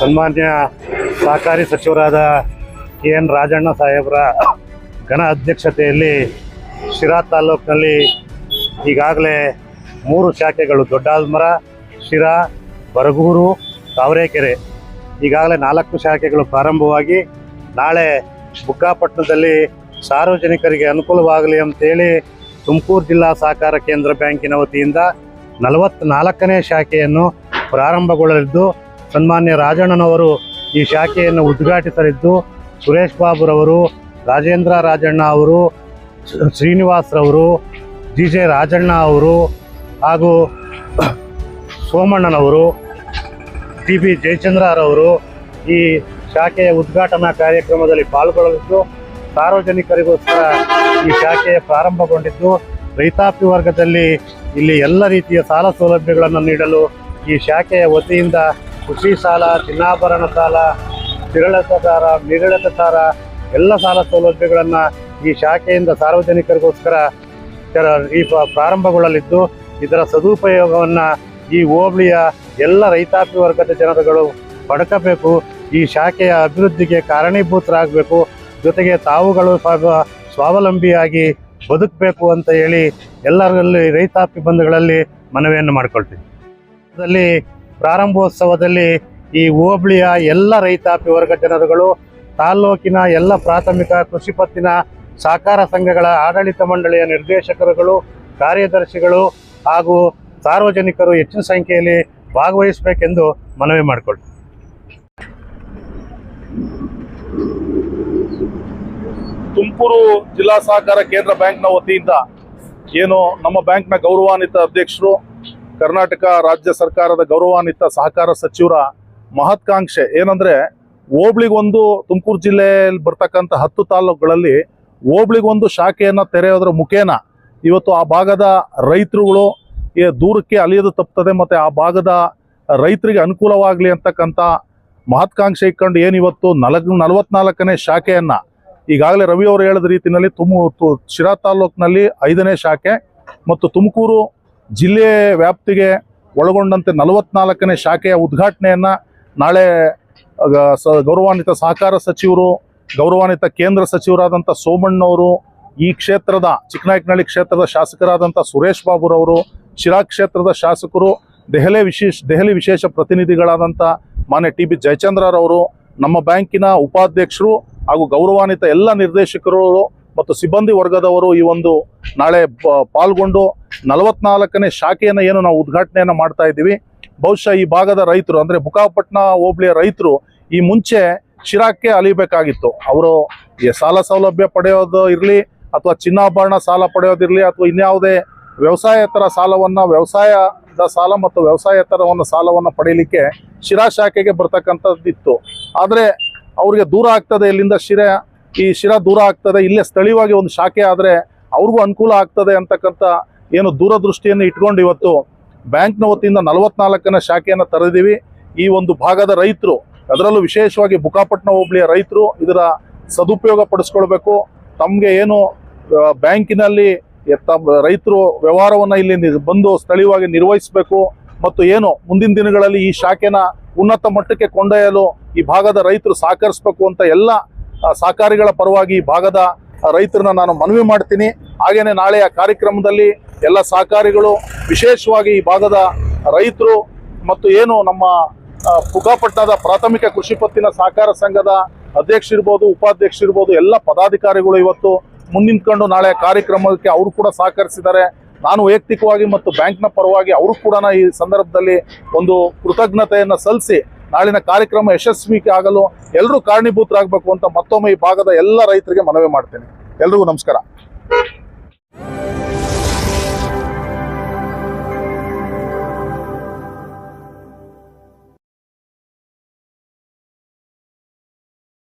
ಸನ್ಮಾನ್ಯ ಸಹಕಾರಿ ಸಚಿವರಾದ ಕೆ ಎನ್ ರಾಜಣ್ಣ ಸಾಹೇಬರ ಘನ ಅಧ್ಯಕ್ಷತೆಯಲ್ಲಿ ಶಿರಾ ತಾಲೂಕಿನಲ್ಲಿ ಈಗಾಗಲೇ ಮೂರು ಶಾಖೆಗಳು, ದೊಡ್ಡಾಲ್ಮರ, ಶಿರಾ, ಬರಗೂರು, ತಾವರೆಕೆರೆ. ಈಗಾಗಲೇ ನಾಲ್ಕು ಶಾಖೆಗಳು ಪ್ರಾರಂಭವಾಗಿ ನಾಳೆ ಬುಕ್ಕಾಪಟ್ಟಣದಲ್ಲಿ ಸಾರ್ವಜನಿಕರಿಗೆ ಅನುಕೂಲವಾಗಲಿ ಅಂತೇಳಿ ತುಮಕೂರು ಜಿಲ್ಲಾ ಸಹಕಾರ ಕೇಂದ್ರ ಬ್ಯಾಂಕಿನ ವತಿಯಿಂದ ನಲವತ್ನಾಲ್ಕನೇ ಶಾಖೆಯನ್ನು ಪ್ರಾರಂಭಗೊಳ್ಳಲಿದ್ದು ಸನ್ಮಾನ್ಯ ರಾಜಣ್ಣನವರು ಈ ಶಾಖೆಯನ್ನು ಉದ್ಘಾಟಿಸಲಿದ್ದು, ಸುರೇಶ್ ಬಾಬುರವರು, ರಾಜೇಂದ್ರ ರಾಜಣ್ಣ ಅವರು ಶ್ರೀ- ಶ್ರೀನಿವಾಸ್ರವರು ಜಿ ಜೆ ರಾಜಣ್ಣ ಅವರು ಹಾಗೂ ಸೋಮಣ್ಣನವರು ಟಿ ಬಿ ಜಯಚಂದ್ರರವರು ಈ ಶಾಖೆಯ ಉದ್ಘಾಟನಾ ಕಾರ್ಯಕ್ರಮದಲ್ಲಿ ಪಾಲ್ಗೊಳ್ಳಲಿದ್ದು, ಸಾರ್ವಜನಿಕರಿಗೋಸ್ಕರ ಈ ಶಾಖೆಯ ಪ್ರಾರಂಭಗೊಂಡಿದ್ದು, ರೈತಾಪಿ ವರ್ಗದಲ್ಲಿ ಇಲ್ಲಿ ಎಲ್ಲ ರೀತಿಯ ಸಾಲ ಸೌಲಭ್ಯಗಳನ್ನು ನೀಡಲು ಈ ಶಾಖೆಯ ವತಿಯಿಂದ ಕೃಷಿ ಸಾಲ, ಚಿನ್ನಾಭರಣ ಸಾಲ ಸ್ಥಿರಳತ ಸಾಲ ನಿರಳತ ಸಾಲ, ಎಲ್ಲ ಸಾಲ ಸೌಲಭ್ಯಗಳನ್ನು ಈ ಶಾಖೆಯಿಂದ ಸಾರ್ವಜನಿಕರಿಗೋಸ್ಕರ ಈ ಪ್ರಾರಂಭಗೊಳ್ಳಲಿದ್ದು, ಇದರ ಸದುಪಯೋಗವನ್ನು ಈ ಹೋಬಳಿಯ ಎಲ್ಲ ರೈತಾಪಿ ವರ್ಗದ ಜನರುಗಳು ಪಡ್ಕಬೇಕು. ಈ ಶಾಖೆಯ ಅಭಿವೃದ್ಧಿಗೆ ಕಾರಣೀಭೂತರಾಗಬೇಕು. ಜೊತೆಗೆ ತಾವುಗಳು ಸ್ವ- ಸ್ವಾವಲಂಬಿಯಾಗಿ ಬದುಕಬೇಕು ಅಂತ ಹೇಳಿ ಎಲ್ಲರಲ್ಲಿ ರೈತಾಪಿ ಬಂಧುಗಳಲ್ಲಿ ಮನವಿಯನ್ನು ಮಾಡಿಕೊಳ್ತೀವಿ. ಇದರಲ್ಲಿ ಪ್ರಾರಂಭೋತ್ಸವದಲ್ಲಿ ಈ ಹೋಬಳಿಯ ಎಲ್ಲ ರೈತಾಪಿ ವರ್ಗ ಜನರುಗಳು, ತಾಲ್ಲೂಕಿನ ಎಲ್ಲ ಪ್ರಾಥಮಿಕ ಕೃಷಿ ಪತ್ತಿನ ಸಹಕಾರ ಸಂಘಗಳ ಆಡಳಿತ ಮಂಡಳಿಯ ನಿರ್ದೇಶಕರುಗಳು, ಕಾರ್ಯದರ್ಶಿಗಳು ಹಾಗೂ ಸಾರ್ವಜನಿಕರು ಹೆಚ್ಚಿನ ಸಂಖ್ಯೆಯಲ್ಲಿ ಭಾಗವಹಿಸಬೇಕೆಂದು ಮನವಿ ಮಾಡಿಕೊಳ್ಳಿ ತುಮಕೂರು ಜಿಲ್ಲಾ ಸಹಕಾರ ಕೇಂದ್ರ ಬ್ಯಾಂಕ್ನ ವತಿಯಿಂದ ಏನು ನಮ್ಮ ಬ್ಯಾಂಕ್ನ ಗೌರವಾನ್ವಿತ ಅಧ್ಯಕ್ಷರು ಕರ್ನಾಟಕ ರಾಜ್ಯ ಸರ್ಕಾರದ ಗೌರವಾನ್ವಿತ ಸಹಕಾರ ಸಚಿವರ ಮಹತ್ಕಾಂಕ್ಷೆ ಏನಂದ್ರೆ, ಹೋಬ್ಳಿಗೊಂದು ತುಮಕೂರು ಜಿಲ್ಲೆಯಲ್ಲಿ ಬರ್ತಕ್ಕಂಥ ಹತ್ತು ತಾಲೂಕುಗಳಲ್ಲಿ ಹೋಬ್ಳಿಗೊಂದು ಶಾಖೆಯನ್ನು ತೆರೆಯೋದ್ರ ಮುಖೇನ ಇವತ್ತು ಆ ಭಾಗದ ರೈತರುಗಳು ದೂರಕ್ಕೆ ಅಲಿಯೋದು ತಪ್ತದೆ ಮತ್ತೆ ಆ ಭಾಗದ ರೈತರಿಗೆ ಅನುಕೂಲವಾಗಲಿ ಅಂತಕ್ಕಂಥ ಮಹತ್ಕಾಂಕ್ಷೆ ಇಟ್ಕೊಂಡು ಏನಿವತ್ತು ನಲಗ್, ನಲವತ್ನಾಲ್ಕನೇ ಶಾಖೆಯನ್ನು ಈಗಾಗಲೇ ರವಿ ಅವರು ಹೇಳಿದ ರೀತಿಯಲ್ಲಿ ತುಮ ಶಿರಾ ತಾಲೂಕಿನಲ್ಲಿ ಐದನೇ ಶಾಖೆ ಮತ್ತು ತುಮಕೂರು ಜಿಲ್ಲೆ ವ್ಯಾಪ್ತಿಗೆ ಒಳಗೊಂಡಂತೆ ನಲವತ್ನಾಲ್ಕನೇ ಶಾಖೆಯ ಉದ್ಘಾಟನೆಯನ್ನ ನಾಳೆ ಗೌರವಾನ್ವಿತ ಸಹಕಾರ ಸಚಿವರು, ಗೌರವಾನ್ವಿತ ಕೇಂದ್ರ ಸಚಿವರಾದಂಥ ಸೋಮಣ್ಣವರು, ಈ ಕ್ಷೇತ್ರದ, ಚಿಕ್ಕನಾಯಕನಹಳ್ಳಿ ಕ್ಷೇತ್ರದ ಶಾಸಕರಾದಂಥ ಸುರೇಶ್ ಬಾಬುರವರು, ಶಿರಾ ಕ್ಷೇತ್ರದ ಶಾಸಕರು, ದೆಹಲಿ ವಿಶೇಷ ದೆಹಲಿ ವಿಶೇಷ ಪ್ರತಿನಿಧಿಗಳಾದಂಥ ಮಾನ್ಯ ಟಿ ಬಿ ಜಯಚಂದ್ರರವರು, ನಮ್ಮ ಬ್ಯಾಂಕಿನ ಉಪಾಧ್ಯಕ್ಷರು ಹಾಗೂ ಗೌರವಾನ್ವಿತ ಎಲ್ಲ ನಿರ್ದೇಶಕರು ಮತ್ತು ಸಿಬ್ಬಂದಿ ವರ್ಗದವರು ಈ ಒಂದು ನಾಳೆ ಪಾಲ್ಗೊಂಡು ನಲವತ್ನಾಲ್ಕನೇ ಶಾಖೆಯನ್ನು ಏನು ನಾವು ಉದ್ಘಾಟನೆಯನ್ನು ಮಾಡ್ತಾ ಇದ್ದೀವಿ. ಬಹುಶಃ ಈ ಭಾಗದ ರೈತರು, ಅಂದರೆ ಬುಕಾಪಟ್ನ ಹೋಬಳಿಯ ರೈತರು ಈ ಮುಂಚೆ ಶಿರಾಕ್ಕೆ ಅಲಿಬೇಕಾಗಿತ್ತು. ಅವರು ಸಾಲ ಸೌಲಭ್ಯ ಪಡೆಯೋದು ಇರಲಿ ಅಥವಾ ಚಿನ್ನಾಭರಣ ಸಾಲ ಪಡೆಯೋದಿರಲಿ ಅಥವಾ ಇನ್ಯಾವುದೇ ವ್ಯವಸಾಯೇತರ ಸಾಲವನ್ನು, ವ್ಯವಸಾಯದ ಸಾಲ ಮತ್ತು ವ್ಯವಸಾಯೇತರವನ್ನು ಸಾಲವನ್ನು ಪಡೆಯಲಿಕ್ಕೆ ಶಿರಾ ಶಾಖೆಗೆ ಬರ್ತಕ್ಕಂಥದ್ದಿತ್ತು. ಆದರೆ ಅವರಿಗೆ ದೂರ ಆಗ್ತದೆ ಇಲ್ಲಿಂದ ಶಿರಾ ಈ ಶಿರಾ ದೂರ ಆಗ್ತದೆ, ಇಲ್ಲೇ ಸ್ಥಳೀಯವಾಗಿ ಒಂದು ಶಾಖೆ ಆದರೆ ಅವ್ರಿಗೂ ಅನುಕೂಲ ಆಗ್ತದೆ ಅಂತಕ್ಕಂಥ ಏನು ದೂರದೃಷ್ಟಿಯನ್ನು ಇಟ್ಕೊಂಡು ಇವತ್ತು ಬ್ಯಾಂಕ್ನ ವತಿಯಿಂದ ನಲವತ್ನಾಲ್ಕನೇ ಶಾಖೆಯನ್ನು ತೆರೆದಿವಿ ಈ ಒಂದು ಭಾಗದ ರೈತರು, ಅದರಲ್ಲೂ ವಿಶೇಷವಾಗಿ ಬುಕಾಪಟ್ಟಣ ಹೋಬಳಿಯ ರೈತರು ಇದರ ಸದುಪಯೋಗ ಪಡಿಸ್ಕೊಳ್ಬೇಕು. ತಮಗೆ ಏನು ಬ್ಯಾಂಕಿನಲ್ಲಿ ರೈತರು ವ್ಯವಹಾರವನ್ನು ಇಲ್ಲಿ ಬಂದು ಸ್ಥಳೀಯವಾಗಿ ನಿರ್ವಹಿಸಬೇಕು ಮತ್ತು ಏನು ಮುಂದಿನ ದಿನಗಳಲ್ಲಿ ಈ ಶಾಖೆನ ಉನ್ನತ ಮಟ್ಟಕ್ಕೆ ಕೊಂಡೊಯ್ಯಲು ಈ ಭಾಗದ ರೈತರು ಸಹಕರಿಸಬೇಕು ಅಂತ ಎಲ್ಲ ಸಹಕಾರಿಗಳ ಪರವಾಗಿ ಭಾಗದ ರೈತರನ್ನ ನಾನು ಮನವಿ ಮಾಡ್ತೀನಿ. ಹಾಗೇನೆ ನಾಳೆಯ ಕಾರ್ಯಕ್ರಮದಲ್ಲಿ ಎಲ್ಲ ಸಹಕಾರಿಗಳು, ವಿಶೇಷವಾಗಿ ಈ ಭಾಗದ ರೈತರು ಮತ್ತು ಏನು ನಮ್ಮ ಪುಗಾಪಟ್ಟಣದ ಪ್ರಾಥಮಿಕ ಕೃಷಿ ಪತ್ತಿನ ಸಹಕಾರ ಸಂಘದ ಅಧ್ಯಕ್ಷರಿರ್ಬೋದು ಉಪಾಧ್ಯಕ್ಷರಿರ್ಬೋದು ಎಲ್ಲ ಪದಾಧಿಕಾರಿಗಳು ಇವತ್ತು ಮುಂದಿನ್ಕೊಂಡು ನಾಳೆ ಕಾರ್ಯಕ್ರಮಕ್ಕೆ ಅವರು ಕೂಡ ಸಹಕರಿಸಿದ್ದಾರೆ. ನಾನು ವೈಯಕ್ತಿಕವಾಗಿ ಮತ್ತು ಬ್ಯಾಂಕ್ನ ಪರವಾಗಿ ಅವರು ಕೂಡ ಈ ಸಂದರ್ಭದಲ್ಲಿ ಒಂದು ಕೃತಜ್ಞತೆಯನ್ನು ಸಲ್ಲಿಸಿ ನಾಳಿನ ಕಾರ್ಯಕ್ರಮ ಯಶಸ್ವಿ ಆಗಲು ಎಲ್ಲರೂ ಕಾರಣೀಭೂತರಾಗಬೇಕು ಅಂತ ಮತ್ತೊಮ್ಮೆ ಈ ಭಾಗದ ಎಲ್ಲ ರೈತರಿಗೆ ಮನವಿ ಮಾಡ್ತೇನೆ. ಎಲ್ರಿಗೂ ನಮಸ್ಕಾರ.